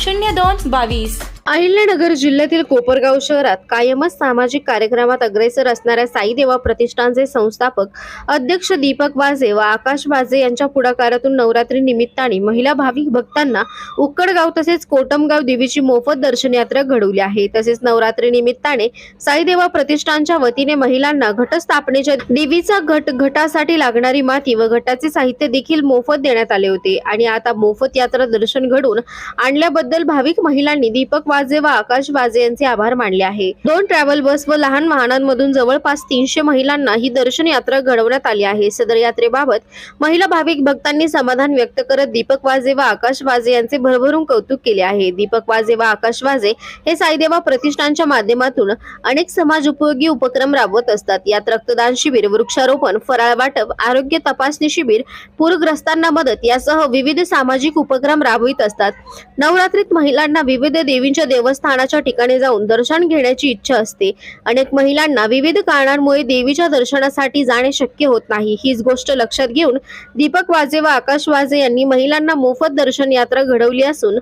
शून्य दोन बावीस. अहिल्यानगर जिल्ह्यातील कोपरगाव शहरात कायमच सामाजिक कार्यक्रमात अग्रेसर असणाऱ्या साईदेवा प्रतिष्ठानचे संस्थापक अध्यक्ष दीपक वाजे व आकाश वाजे यांच्या पुढाकारातून नवरात्री निमित्ताने महिला भाविक भक्तांना उक्कडगाव तसेच कोटमगाव देवीची मोफत दर्शन यात्रा घडवली आहे. तसेच नवरात्री निमित्ताने साईदेवा प्रतिष्ठानच्या वतीने महिलांना घटस्थापनेच्या देवीचा घट घटासाठी लागणारी माती व घटाचे साहित्य देखील मोफत देण्यात आले होते. आणि आता मोफत यात्रा दर्शन घडून आणल्याबद्दल भाविक महिलांनी दीपक वाजे व आकाश वाजे यांचे आभार मानले आहे. दोन ट्रॅव्हल बस व लहान वाहनांमधून जवळपास तीनशे महिलांना ही दर्शन यात्रा घडवण्यात आली आहे. सदर यात्रेबाबत महिला भाविक भक्तांनी समाधान व्यक्त करत दीपक वाजे व आकाश वाजे यांचे भरभरून कौतुक केले आहे. दीपक वाजे व आकाश वाजे हे साईदेवा प्रतिष्ठानच्या माध्यमातून अनेक समाज उपयोगी उपक्रम राबवत असतात. यात रक्तदान शिबिर वृक्षारोपण फराळ वाटप आरोग्य तपासणी शिबिर पूरग्रस्तांना मदत यासह विविध सामाजिक उपक्रम राबवित असतात. नवरात्र नवरात्रीत महिलांना विविध देवींच्या देवस्थानाच्या ठिकाणी जाऊन दर्शन घेण्याची इच्छा असते. अनेक महिलांना विविध कारणांमुळे देवीच्या दर्शनासाठी जाणे शक्य होत नाही. हीच गोष्ट लक्षात घेऊन दीपक वाजे व आकाश वाजे यांनी महिलांना मोफत दर्शन यात्रा घडवली असून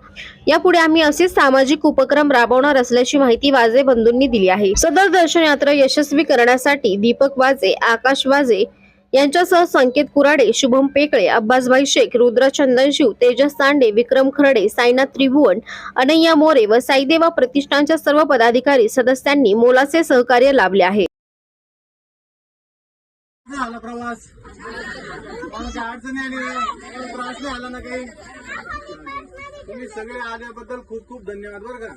यापुढे आम्ही असेच सामाजिक उपक्रम राबवणार असल्याची माहिती वाजे बंधूंनी दिली आहे. सदर दर्शन यात्रा यशस्वी करण्यासाठी दीपक वाजे आकाश वाजे यांच्यासह संकेत कुराडे शुभम पेकळे अब्बासभाई शेख रुद्र चंदनशिव तेजस तांडे विक्रम खरडे साईनाथ त्रिभुवन अनय्या मोरे व साईदेवा प्रतिष्ठानच्या सर्व पदाधिकारी सदस्यांनी मोलाचे सहकार्य लाभले आहे. झाला प्रवास. अडचणी आली. त्रास नाही आला ना काही. तुम्ही सगळे आल्याबद्दल खूप खूप धन्यवाद बरं का.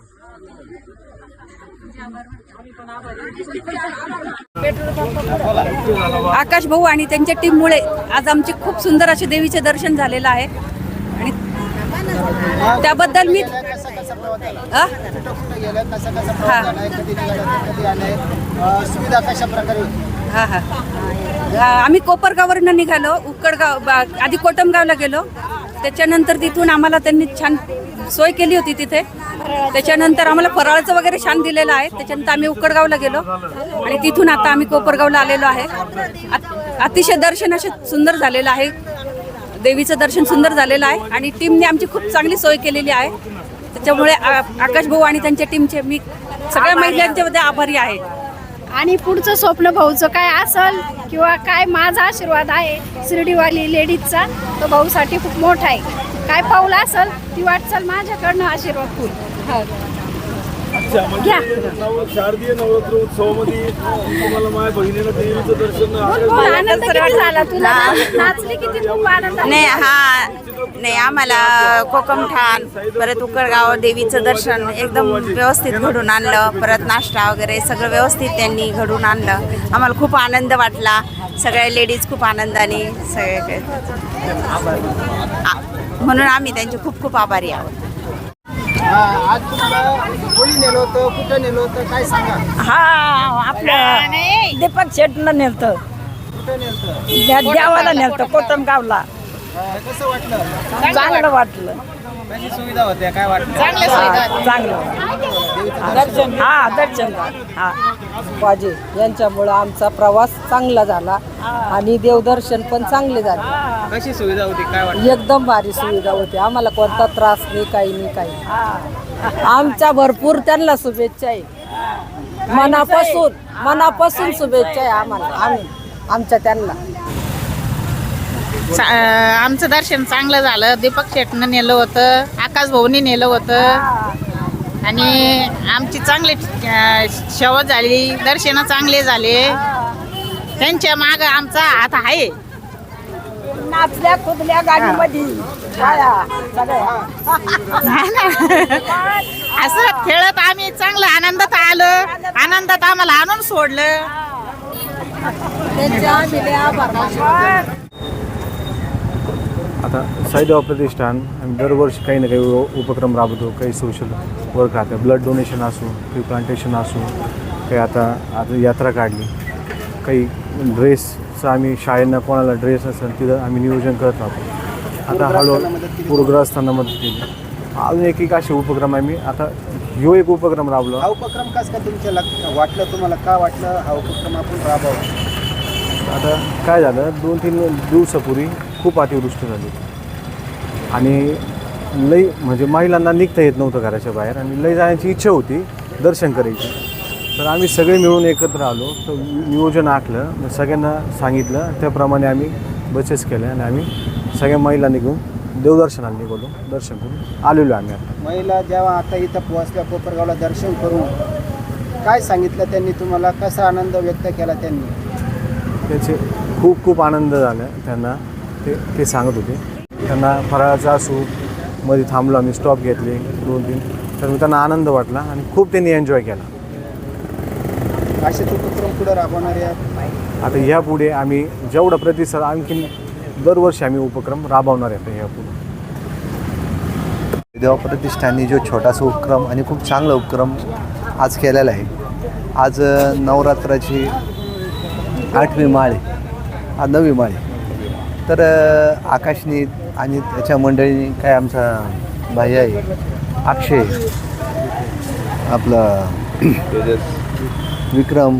आकाश भाऊ आणि त्यांच्या टीममुळे आज आमचे खूप सुंदर असे देवीचे दर्शन झालेलं आहे. आणि त्याबद्दल मी. सुविधा कशा प्रकारे हा. हा आम्ही कोपरगाववरनं निघालो उक्कडगाव बा- आधी कोटमगावला गेलो. त्याच्यानंतर तिथून आम्हाला त्यांनी छान सोय केली होती तिथे. त्याच्यानंतर आम्हाला फराळाचं वगैरे छान दिलेलं आहे. त्याच्यानंतर आम्ही उक्कडगावला गेलो. आणि तिथून आता आम्ही कोपरगावला आलेलो आहे. अत- अतिशय दर्शन असे सुंदर झालेलं आहे. देवीचं दर्शन सुंदर झालेलं आहे. आणि टीमने आमची खूप चांगली सोय केलेली आहे. त्याच्यामुळे आ- आकाश भाऊ आणि त्यांच्या टीमचे मी सगळ्या महिलांच्यामध्ये आभारी आहे. आणि पुढचं स्वप्न भाऊचं काय असल किंवा काय माझा आशीर्वाद आहे शिर्डीवाली लेडीजचा तो भाऊसाठी खूप मोठा आहे. काय पाऊल असल ती वाटचाल माझ्याकडनं आशीर्वाद फुल घ्या. शारदीय नवरात्र उत्सवामध्ये तुम्हाला माझ्या बहिणीला देवीचं दर्शन बोल, आनंद किती झाला? तुला नाचली किती? खूप आनंद नाही हा नाही आम्हाला कोकमठाण परत उकडगाव देवीचं दर्शन एकदम व्यवस्थित घडून आणलं. परत नाश्ता वगैरे सगळं व्यवस्थित त्यांनी घडून आणलं. आम्हाला खूप आनंद वाटला. सगळ्या लेडीज खूप आनंदाने सगळे आ- म्हणून आम्ही त्यांचे खूप खूप आभारी आहोत. आज तुम्हाला कोणी नेलं होतं? कुठं नेलं होतं? काय सांगा? हा आपलं दीपक शेटनं नेलतं. कुठं नेलं त्या देवाला नेलतं कोटमगावला कसं वाटलं? चांगलं वाटलं. कशी सुविधा होत्या काय वाटलं चांगलं दर्शन? हा दर्शन. हा. पाहिजे यांच्यामुळं आमचा प्रवास चांगला झाला आणि देवदर्शन पण चांगले झाले. कशी सुविधा होती काय वाटलं एकदम भारी सुविधा होती. आम्हाला कोणता त्रास नाही काही नाही काही आमच्या भरपूर त्यांना शुभेच्छा आहे. मनापासून मनापासून शुभेच्छा आहे आम्हाला आम्ही आमच्या त्यांना. आमचं दर्शन चांगलं झालं. दीपक शेटनं नेलं होतं. आकाश भाऊनी नेलं होतं. आणि आमची चांगली अं, शेवट झाली. दर्शन चांगले झाले. त्यांच्या माग आमचा हात आहे. नाचल्या गाडीमध्ये. असं खेळत आम्ही चांगलं आनंदात आलो. आनंदात आम्हाला आणून सोडलं त्यांचे आम्ही लय आभार मानतो. आता साईदेवा प्रतिष्ठान आम्ही दरवर्षी काही ना काही उपक्रम राबवतो काही सोशल वर्क राहते. ब्लड डोनेशन असो काही प्लांटेशन असो काही आता आता यात्रा काढली. काही ड्रेस जसं आम्ही शाळेंना कोणाला ड्रेस असेल तिथं आम्ही नियोजन करत राहतो. आता हळूहळू पूरग्रस्तांना मदत केली. अजून एक एक असे उपक्रम आम्ही आता ह्यो एक उपक्रम राबलो हा उपक्रम कस का तुमच्या वाटलं तुम्हाला? का वाटलं हा उपक्रम आपण राबवावा? आता काय झालं? दोन तीन दिवसापूर्वी खूप अतिवृष्टी झाली. आणि लई म्हणजे महिलांना निघता येत नव्हतं घराच्या बाहेर आणि लई जाण्याची इच्छा होती दर्शन करायची. तर आम्ही सगळे मिळून एकत्र आलो. तर नियोजन आखलं. मग सगळ्यांना सांगितलं. त्याप्रमाणे आम्ही बचत केल्या आणि आम्ही सगळ्या महिला निघून देवदर्शनाला निघालो. दर्शन करून आलेलो आम्ही आता. महिला जेव्हा आता इथं पोहोचल्या कोपरगावला दर्शन करून काय सांगितलं त्यांनी तुम्हाला? कसा आनंद व्यक्त केला त्यांनी? त्याचे खूप खूप आनंद झाला त्यांना. ते ते सांगत होते. त्यांना फराळाचा असू मध्ये थांबलो आम्ही स्टॉप घेतले दोन तीन. तर मग त्यांना आनंद वाटला आणि खूप त्यांनी एन्जॉय केला. असेच उपक्रम पुढे राबवणारे आहेत? आता ह्यापुढे आम्ही जेवढा प्रतिसाद आणखीन दरवर्षी आम्ही उपक्रम राबवणार आहे आता ह्यापुढे देवा प्रतिष्ठानने जो छोटासा उपक्रम आणि खूप चांगला उपक्रम आज केलेला आहे. आज नवरात्राची आठवी माळ. आहे आज नववी माळ. आहे तर अ, आकाशनी आणि त्याच्या मंडळीने काय आमचा भाई आहे अक्षय आपलं विक्रम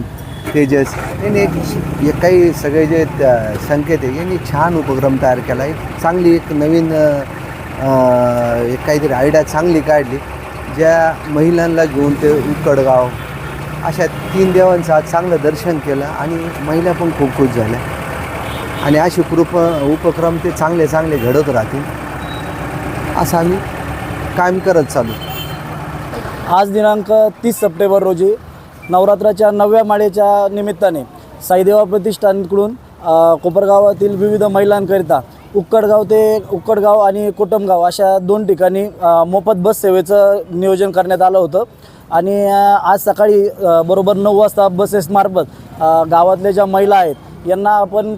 तेजस यांनी एक काही सगळे जे त्या- संकेत आहे यांनी छान उपक्रम तयार केला एक चांगली एक नवीन एक काहीतरी आयडिया चांगली काढली ज्या महिलांना घेऊन ते उकडगाव अशा तीन देवांचं आज चांगलं दर्शन केलं आणि महिला पण खूप खुश झाल्या. आणि असे कृप उपक्रम ते चांगले चांगले घडत राहतील. असं आम्ही काम करत चालू. आज दिनांक तीस सप्टेंबर रोजी नवरात्राच्या नवव्या माळेच्या निमित्ताने साईदेवा प्रतिष्ठानकडून कोपरगावातील विविध महिलांकरिता उक्कडगाव ते उक्कडगाव आणि कोटमगाव अशा दोन ठिकाणी मोफत बस सेवेचं नियोजन करण्यात आलं होतं. आणि आज सकाळी बरोबर नऊ वाजता बसेसमार्फत गावातल्या ज्या महिला आहेत यांना आपण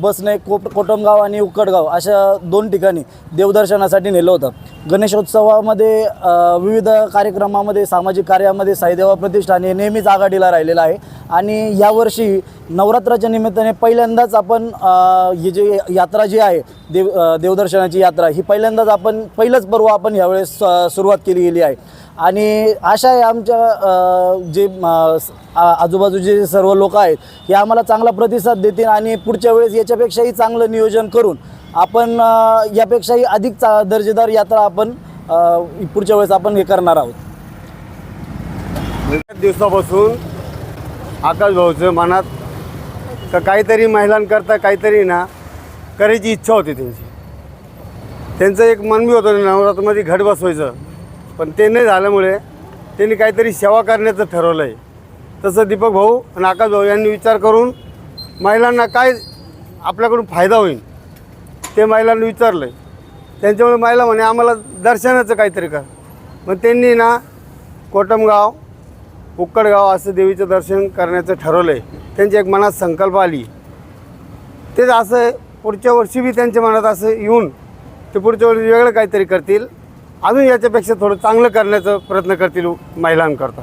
बसने कोप कोटमगाव आणि उक्कडगाव अशा दोन ठिकाणी देवदर्शनासाठी नेलं होतं. गणेशोत्सवामध्ये विविध कार्यक्रमामध्ये सामाजिक कार्यामध्ये साईदेवा प्रतिष्ठान हे नेहमीच आघाडीला राहिलेलं आहे. आणि यावर्षी नवरात्राच्या निमित्ताने पहिल्यांदाच आपण ही जी यात्रा जी आहे देव देवदर्शनाची यात्रा ही पहिल्यांदाच आपण पहिलंच पर्व आपण यावेळेस सुरुवात केली गेली आहे. आणि आशा आहे आमच्या जे आ- आजूबाजूचे सर्व लोक आहेत हे आम्हाला चांगला प्रतिसाद देतील आणि पुढच्या वेळेस याच्यापेक्षाही चांगलं नियोजन करून आपण यापेक्षाही अधिक चा दर्जेदार यात्रा आपण पुढच्या वेळेस आपण हे करणार आहोत. दिवसापासून आकाश भाऊचं मनात का काहीतरी महिलांकरता काहीतरी ना करायची इच्छा होती त्यांची. त्यांचं एक मन बी होतं नवरात्रामध्ये घट बसवायचं. पण ते नाही झाल्यामुळे त्यांनी काहीतरी सेवा करण्याचं ठरवलं आहे तसं दीपक भाऊ आणि आकाश भाऊ यांनी विचार करून महिलांना काय आपल्याकडून फायदा होईल ते महिलांनी विचारलं आहे त्यांच्यामुळे महिला म्हणे आम्हाला दर्शनाचं काहीतरी कर. मग त्यांनी ना कोटमगाव उक्कडगाव असं देवीचं दर्शन करण्याचं ठरवलं आहे त्यांची एक मनात संकल्प आली. तेच असं आहे, पुढच्या वर्षी बी त्यांच्या मनात असं येऊन ते पुढच्या वर्षी वेगळं काहीतरी करतील. अजून याच्यापेक्षा थोडं चांगलं करण्याचा प्रयत्न करतील महिलांकरता.